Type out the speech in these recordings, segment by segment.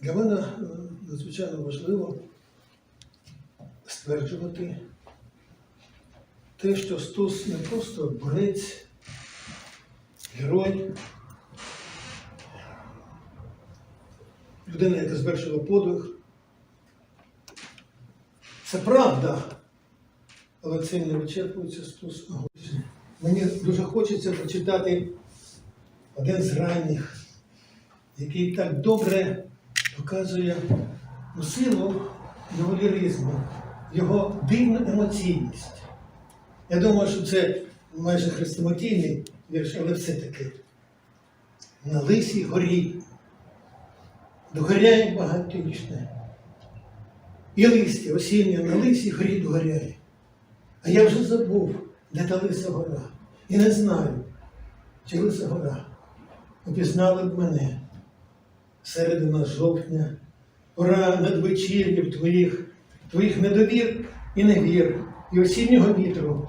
Для мене е, надзвичайно важливо стверджувати те, що Стус не просто борець, герой, людина, яка звершила подвиг. Це правда, але цим не вичерпується Стус. Мені дуже хочеться прочитати один з ранніх, який так добре показує силу його ліризму, його дивну емоційність. Я думаю, що це майже хрестоматійний вірш, але все-таки на лисій горі догоряє багаторічне. І листя осіннє на лисій горі догоряє. А я вже забув, де та лиса гора. І не знаю, чи лиса гора. Опізнали б мене середина жовтня, пора надвечір'їв твоїх, твоїх недовір і невір, і осіннього вітру.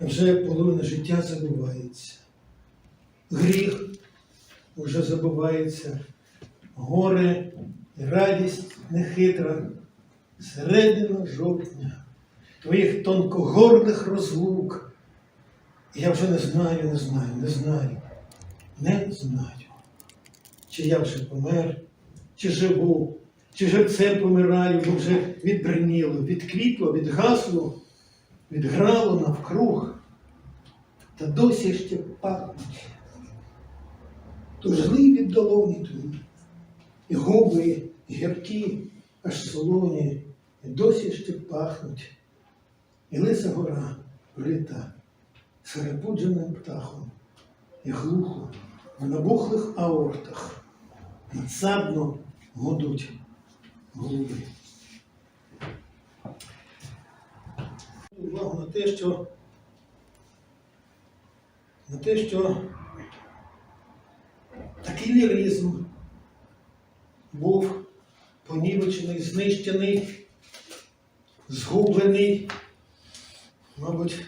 Вже половина життя забувається. Гріх вже забувається, горе і радість нехитра, середина жовтня, твоїх тонкогорних розлук. Я вже не знаю, не знаю, не знаю, не знаю чи я вже помер, чи живу, чи живцем помираю, бо вже відбриніло, відквітло, відгасло, відграло навкруг, та досі ще пахнуть. Тужливі долоні твої, і губи, і гіркі, аж солоні, і досі ще пахнуть. І лиса гора врита серепудженим птахом, і глухо в набухлих аортах надсадно гудуть голуби. Увагу на те, що на те, що такий ліризм був понівечений, знищений, згублений, мабуть,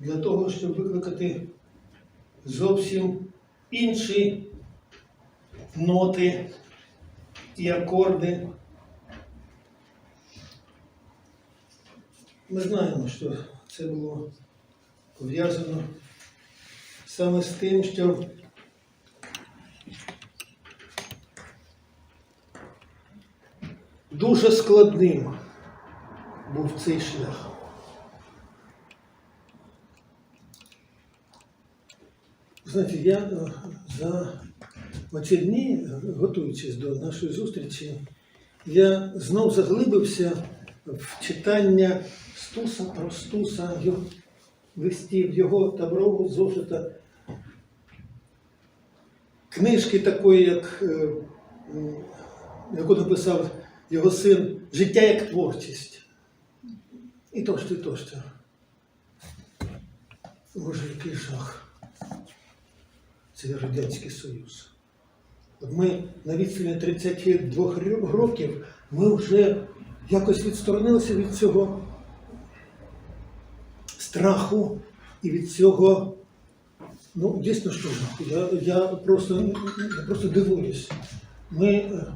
для того, щоб викликати зовсім інші ноти і акорди. Ми знаємо, що це було пов'язано саме з тим, що дуже складним був цей шлях. Знаєте, я е, за оці дні, готуючись до нашої зустрічі, я знов заглибився в читання Стуса про Стуса, листів, його табрового зошита, книжки такої, як, е, яку написав його син Життя як творчість. І тощо, і тощо. Боже, який жах це Радянський Союз. Ми на відстані 32 років ми вже якось відсторонилися від цього страху і від цього, ну, дійсно, що. Я, я, просто, я просто дивуюсь. Ми, е,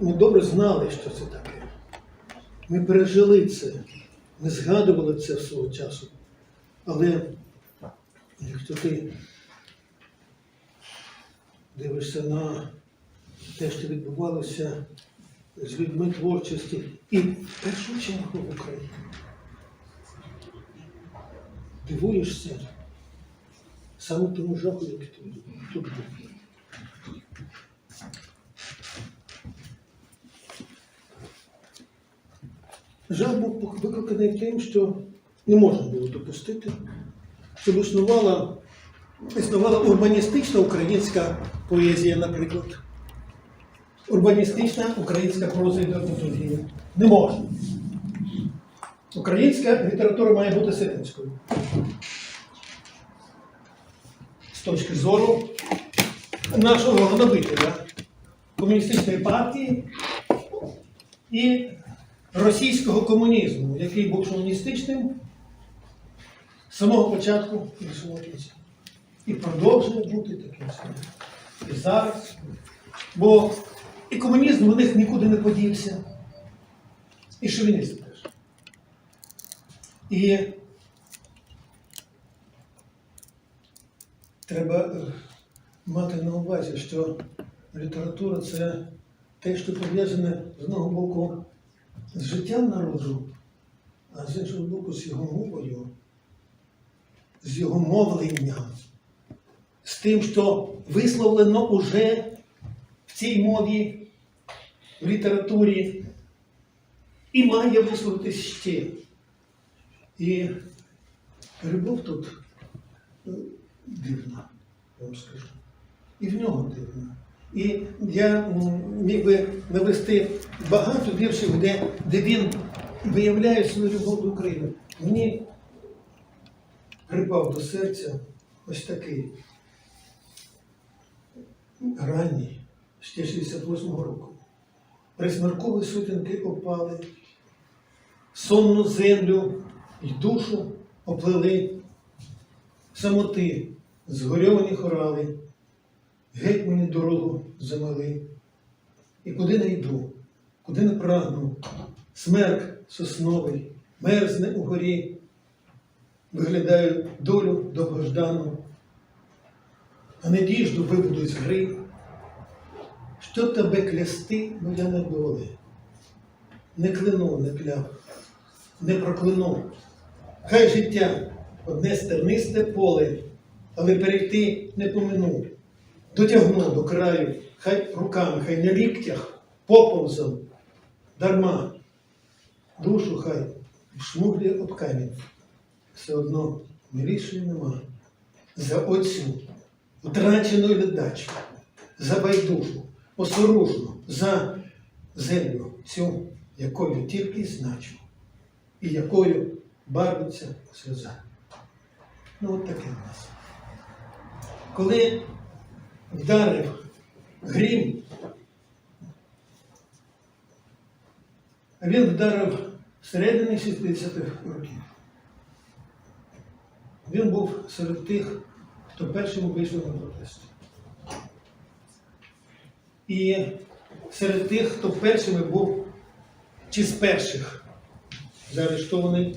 ми добре знали, що це таке. Ми пережили це, ми згадували це в свого часу. Але якщо ти дивишся на те, що відбувалося з людьми творчості і в першу чергу в Україні. Дивуєшся саме тому жаху, який тут був. Жах був викликаний тим, що не можна було допустити, щоб існувала існувала урбаністична українська поезія, наприклад. Урбаністична українська проза і драматургія. Не можна. Українська література має бути ситинською. З точки зору нашого гнобителя комуністичної партії і російського комунізму, який був шовіністичним з самого початку і. І продовжує бути таким самим. І зараз. Бо І комунізм у них нікуди не подівся. І шовінізм теж. І треба е, мати на увазі, що література це те, що пов'язане з одного боку з життям народу, а з іншого боку з його мовою, з його мовленням, з тим, що висловлено уже в цій мові, в літературі, і має висловитись ще. І любов тут е, дивна, я вам скажу. І в нього дивна. І я міг би навести багато віршів, де, де він виявляє свою любов до України. Мені припав до серця ось такий ранній, ще 68-го року. Присмеркові сутінки опали, сонну землю й душу оплели, самоти згорьовані хорали, геть мені дорогу замели. І куди не йду, куди не прагну, смерк сосновий, мерзне у горі, виглядаю долю довгождану, а не діжду вибудуть з гри. Що тебе клясти, моя недоле? Не кляну, не кляв, не прокляну. Хай життя одне стернисте поле, але перейти не помину. Дотягну до краю, хай руками, хай на ліктях, поповзом, дарма. Душу хай шмуглі об камінь. Все одно милішої нема. За оцю втрачену ледачу, за байдужу, осоружну, за землю цю, якою тільки значу, і якою барвиться сльоза. Ну, от таке в нас. Коли вдарив грім, він вдарив всередині 60-х років. Він був серед тих, хто першим вийшов на протест. І серед тих, хто першими був, чи з перших, заарештований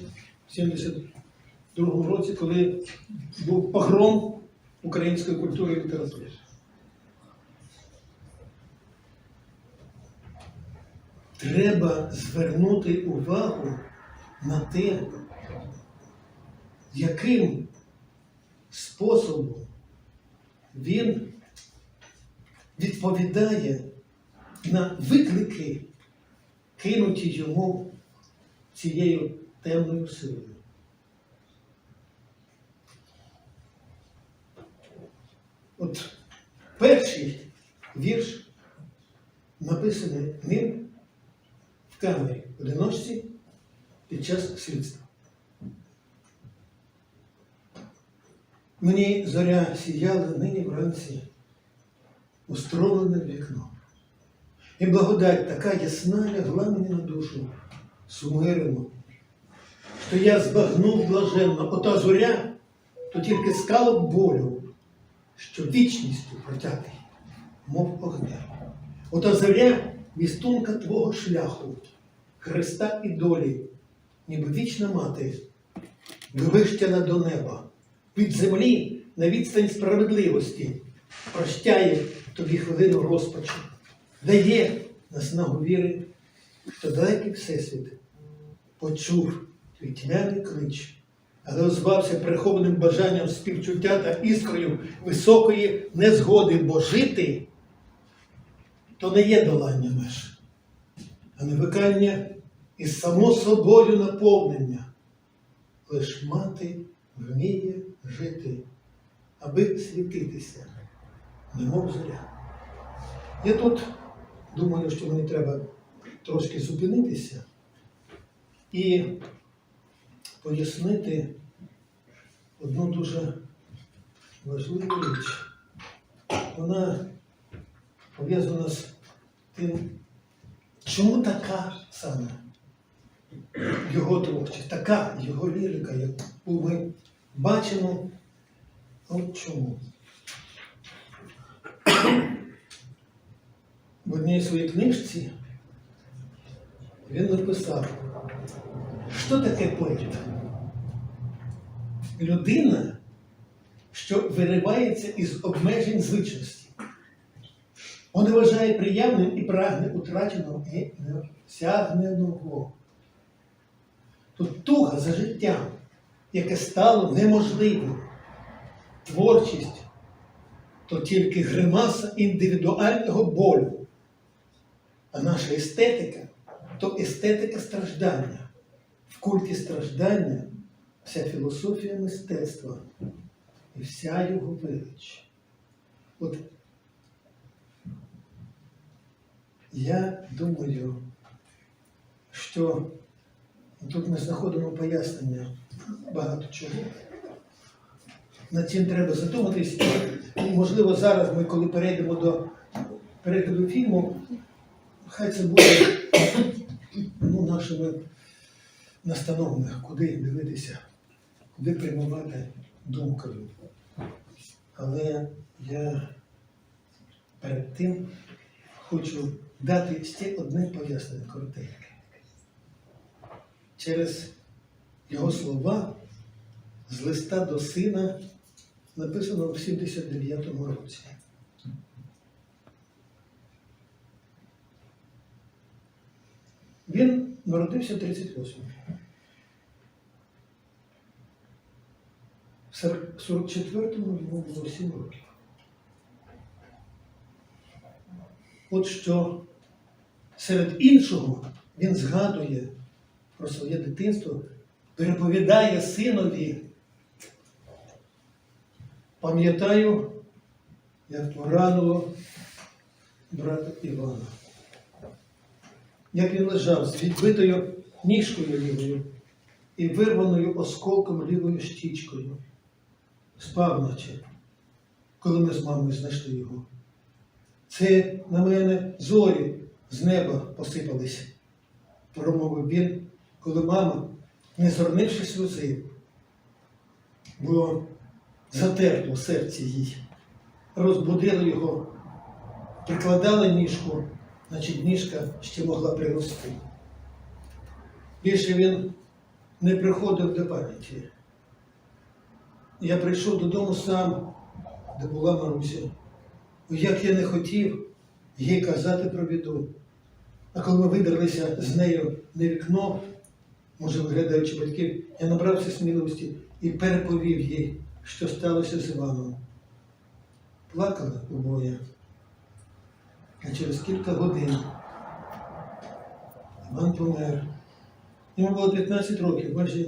в 72-му році, коли був погром української культури і літератури. Треба звернути увагу на те, яким способом він відповідає на виклики, кинуті йому цією темною силою. От перший вірш написаний ним в камері одиночці під час слідства. Мені зоря сіяла нині вранці, устролене вікно. І благодать така ясна лягла мені на душу, сумирено, що я збагнув блаженно, ота зоря, то тільки скалок болю, що вічністю протятий, мов огня. Ота зоря містунка твого шляху, Христа і долі, ніби вічна мати, вивищена до неба, від землі на відстань справедливості, прощає тобі хвилину розпачу, дає наснагу віри, що далекий Всесвіт почув твій тьмяний клич, але озвався прихованим бажанням співчуття та іскрою високої незгоди, бо жити то не є долання меж, а навикання і само собою наповнення. Лиш мати вміє жити, аби світитися, немов зоря. Я тут думаю, що мені треба трошки зупинитися і пояснити одну дуже важливу річ. Вона пов'язана з тим, чому така саме його творчість, така його лірика, яку ми бачимо. От чому. В одній своїй книжці він написав, що таке поет? Людина, що виривається із обмежень звичності. Он вважає приємним і прагне утраченого і неосягненого. Тут туга за життям, яке стало неможливим. Творчість то тільки гримаса індивідуального болю. А наша естетика то естетика страждання. В культі страждання вся філософія мистецтва і вся його велич. От я думаю, що тут ми знаходимо пояснення багато чого. Над цим треба задуматись. Можливо, зараз ми, коли перейдемо до перегляду фільму, хай це буде ну, нашими настановами, куди дивитися, куди приймувати думкою. Але я перед тим хочу дати ще одне пояснення коротеньке. Через його слова з листа до сина написано в 79-му році. Він народився в 38-му. В 44-му йому було 7 років. От що серед іншого він згадує про своє дитинство, переповідає синові. Пам'ятаю, як поранило брата Івана. Як він лежав з відбитою ніжкою лівою і вирваною осколком лівою щічкою. Спав наче, коли ми з мамою знайшли його. Це на мене зорі з неба посипались, промовив він, коли мама, не зорнивши сльози, бо затерпло серце їй, розбудили його, прикладали ніжку, значить ніжка ще могла прирости. Більше він не приходив до пам'яті. Я прийшов додому сам, де була Маруся. Як я не хотів їй казати про біду. А коли ми видерлися з нею на вікно, може, виглядаючи батьків, я набрався сміливості і переповів їй, що сталося з Іваном. Плакали обоє. А через кілька годин Іван помер. Йому було 15 років, майже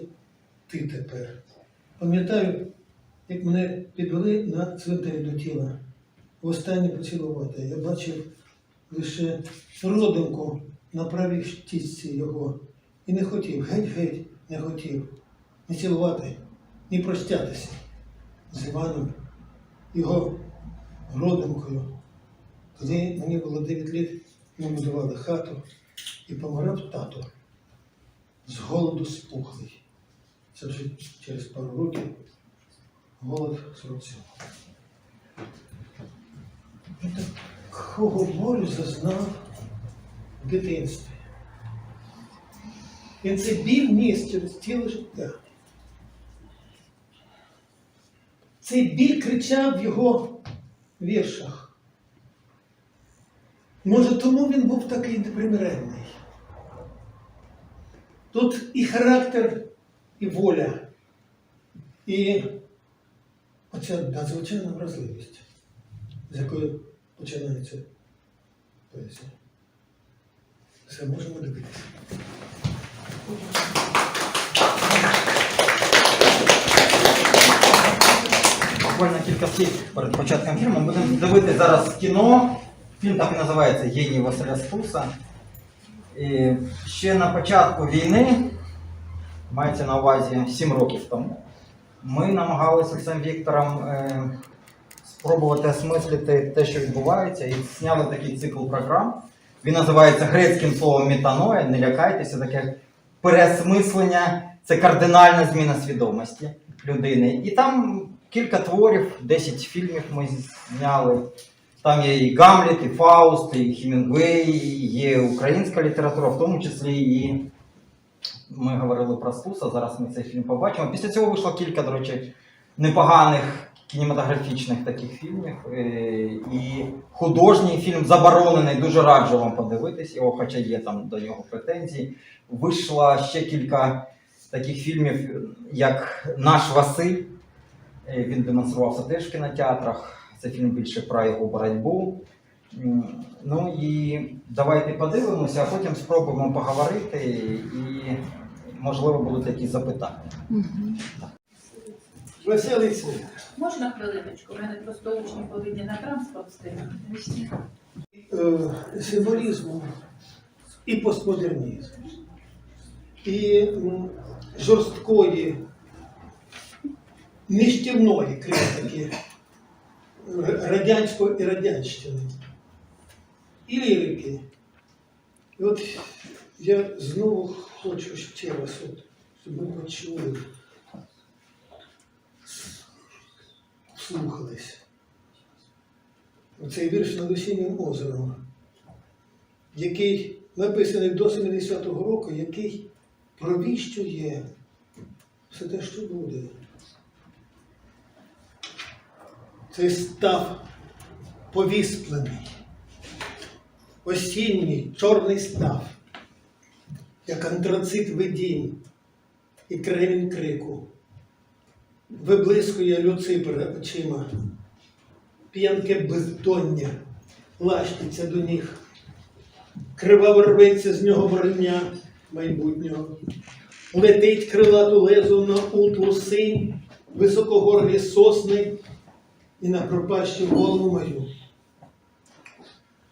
ти тепер. Пам'ятаю, як мене підвели на цвинтарі до тіла. Востаннє поцілувати. Я бачив лише родинку на правій штічці його. І не хотів, геть-геть не хотів ні цілувати, ні простятися з Іваном, його родинкою. Коли мені було 9 літ, ми будували хату і помирав тато з голоду спухлий. Це вже через пару років голод 47. Я такого болю зазнав в дитинстві. Він це біль ніс через ціле життя. Цей біль кричав в його віршах. Може, тому він був такий непримиренний. Тут і характер, і воля, і оця надзвичайна вразливість, з якою починається поезія. Все можемо дивитися. Буквально кілька слів перед початком фільму. Будемо дивитися зараз кіно. Фільм так і називається Геній Василя Стуса. І ще на початку війни, мається на увазі 7 років тому, ми намагалися з Віктором е, спробувати осмислити те, що відбувається, і зняли такий цикл програм. Він називається грецьким словом метаноя. Не лякайтеся, таке переосмислення, це кардинальна зміна свідомості людини. І там кілька творів, 10 фільмів ми зняли. Там є і Гамлет, і Фауст, і Хемінгуей, є українська література, в тому числі і ми говорили про Стуса, зараз ми цей фільм побачимо. Після цього вийшло кілька, до речі, непоганих кінематографічних таких фільмів. Е, І художній фільм заборонений, дуже раджу вам подивитись його, хоча є там до нього претензії. Вийшло ще кілька таких фільмів, як Наш Василь. Е, Він демонструвався теж в кінотеатрах. Це фільм більше про його боротьбу. Ну і давайте подивимося, а потім спробуємо поговорити і, можливо, будуть якісь запитання. Світ. Можна хвилиночку? У мене просто учні повинні на транспорт встигнути. Е, символізму і постмодернізму, і жорсткої, нищівної критики р- радянського і радянщини, і лірики. І от я знову хочу ще раз, от, щоб ми почули, слухались. Оцей вірш над осіннім озером, який написаний до 70-го року, який провіщує все те, що буде. Цей став повісплений, осінній чорний став, як антрацит видінь і кремінь крику, виблискує Люципера очима п'янке бездоння лащиться до ніг. Криваво рветься з нього броня майбутнього. Летить крилату лезу на утлу синь, високогорлі сосни і на пропащу голову мою.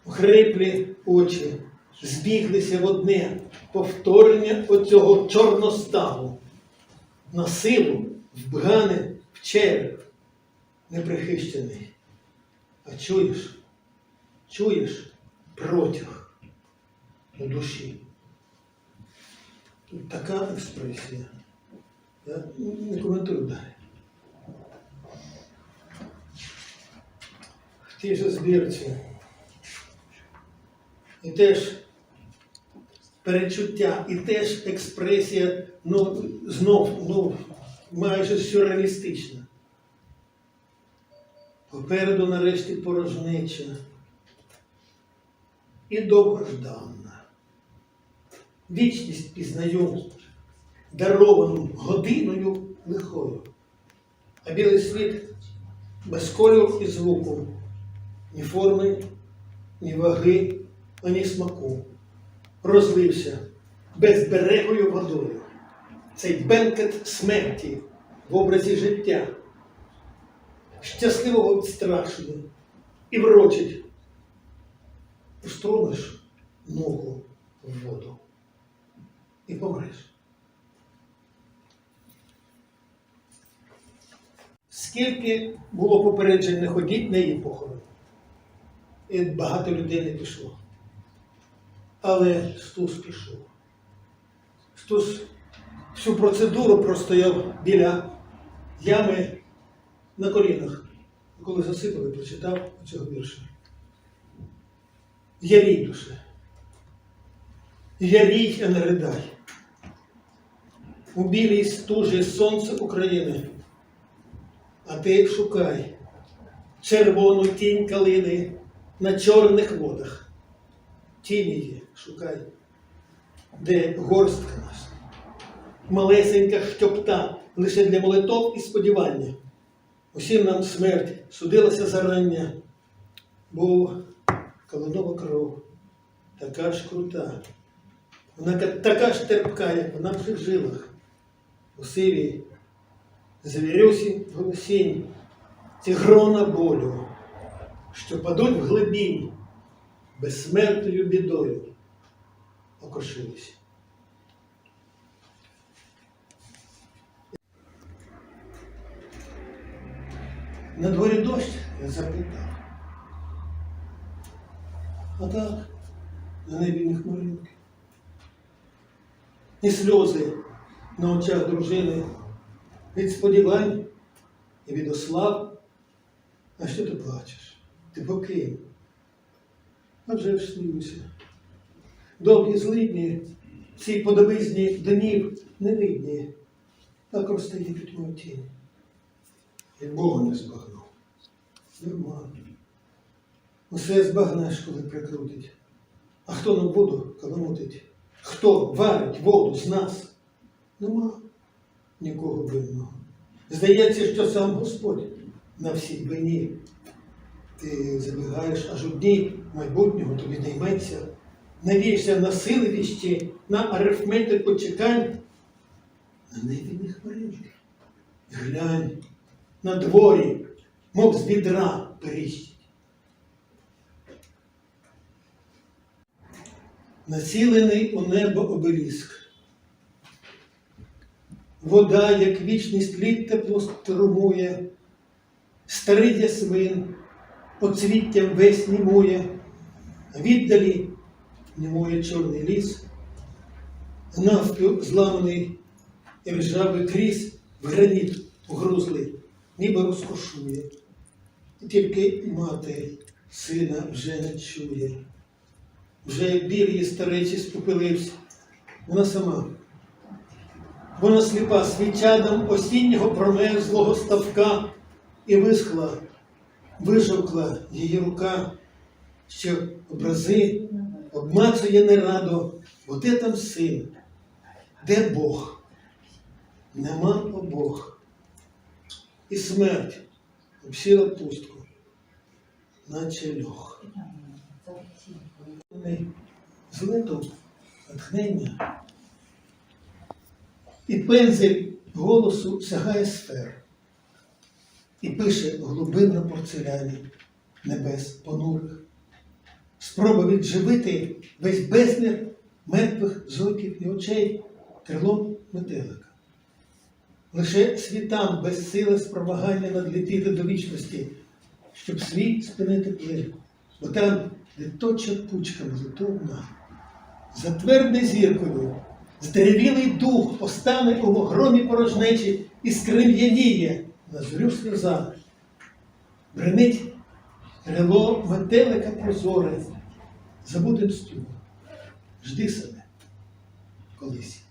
Хриплі очі збіглися в одне повторення оцього чорноставу. На силу вбгане в череп неприхищений. А чуєш, чуєш протяг у душі. Тут така експресія. Я не коментую далі. В тій же збірці. І теж перечуття, і теж експресія, ну, знов, ну, майже сюрреалістична. Попереду нарешті порожнеча і довгожданна. Вічність пізнаю, даровану годиною лихою, а білий світ без кольору і звуку, ні форми, ні ваги, ані смаку. Розлився безберегою водою. Цей бенкет смерті в образі життя щасливого відстрашує і врочить. Устромиш ногу в воду і помреш. Скільки було попереджень не ходіть на її похорон, і багато людей не пішло. Але Стус пішов. Стус всю процедуру простояв біля ями на колінах, коли засипали, прочитав цього вірша. Ярій душе. Ярій, а не ридай. У білій стужі сонце України. А ти шукай червону тінь калини на чорних водах. Тінь її шукай, де горстка наша, малесенька щопта лише для молитов і сподівання. Усім нам смерть судилася зарання, бо колодова кров така ж крута, вона така ж терпка, як в наших жилах, у сивій звірюсі голосінь, ці грона болю, що падуть в глибінь, безсмертною бідою окошились. На дворі дощ я запитав. А так, на небі ні хмаринки. І сльози на очах дружини від сподівань і від ослав. А що ти плачеш? Ти покинь. А вже ж сміюся. Довгі злидні, ці подобизні днів не видні, так розстає під мою тінь. І Бога не збагнув. Нормально. Усе збагнеш, коли прикрутить. А хто на воду каламутить? Хто варить воду з нас? Нема нікого винного. Здається, що сам Господь на всій вині. Ти забігаєш аж у дні майбутнього тобі найметься, навієшся на сили віщі, на арифметику чекань, на небі не хвилин. Глянь, на дворі, мов з відра періщить. Націлений у небо обеліск. Вода, як вічний слід тепло струмує, старий ясмин оцвіттям весь німує, віддалі німує чорний ліс, навпіл зламаний ржавий крізь в граніт угрузлий, ніби розкошує. І тільки мати сина вже не чує. Вже біль старечі спопилився, вона сама. Вона сліпа свічадом осіннього промерзлого ставка і висхла, вижовкла її рука, що образи обмацує нерадо, бо де там син, де Бог? Нема обох. І смерть обсіла пустку, наче льох. Злито натхнення. І пензель голосу сягає сфер. І пише глибин на порцеляні небес понурих. Спроба відживити весь безмір мертвих зойків і очей крилом метелика. Лише світам без сили спромагання надлетіти до вічності, щоб світ спинити плин. Бо там, де точа пучка молитовна, затвердне зіркою, здеревілий дух постане у громі порожнечі і скрив'яніє на зорю сльоза. Бренить крило метелика прозоре, забудем стюг. Жди себе колись.